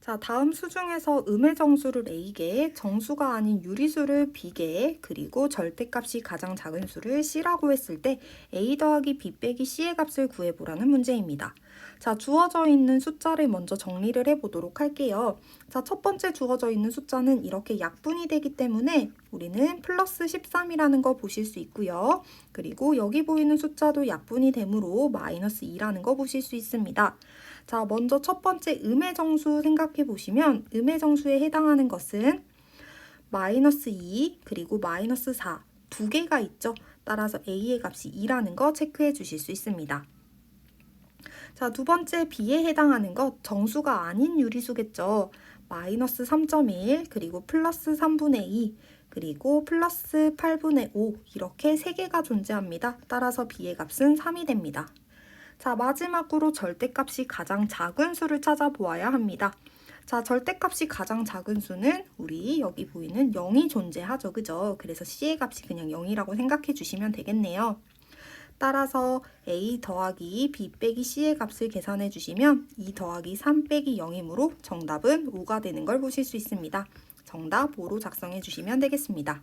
자, 다음 수 중에서 음의 정수를 A개, 정수가 아닌 유리수를 B개, 그리고 절대값이 가장 작은 수를 C라고 했을 때 A 더하기 B 빼기 C의 값을 구해보라는 문제입니다. 자, 주어져 있는 숫자를 먼저 정리를 해보도록 할게요. 자, 첫 번째 주어져 있는 숫자는 이렇게 약분이 되기 때문에 우리는 플러스 13이라는 거 보실 수 있고요. 그리고 여기 보이는 숫자도 약분이 되므로 마이너스 2라는 거 보실 수 있습니다. 자, 먼저 첫 번째 음의 정수 생각해 보시면 음의 정수에 해당하는 것은 마이너스 2 그리고 마이너스 4 두 개가 있죠. 따라서 A의 값이 2라는 거 체크해 주실 수 있습니다. 자, 두 번째 B에 해당하는 것 정수가 아닌 유리수겠죠. 마이너스 3.1 그리고 플러스 3분의 2 그리고 플러스 8분의 5 이렇게 세 개가 존재합니다. 따라서 B의 값은 3이 됩니다. 자, 마지막으로 절대값이 가장 작은 수를 찾아보아야 합니다. 자, 절대값이 가장 작은 수는 우리 여기 보이는 0이 존재하죠. 그죠? 그래서 C의 값이 그냥 0이라고 생각해 주시면 되겠네요. 따라서 A 더하기 B 빼기 C의 값을 계산해 주시면 2 더하기 3 빼기 0이므로 정답은 5가 되는 걸 보실 수 있습니다. 정답 5로 작성해 주시면 되겠습니다.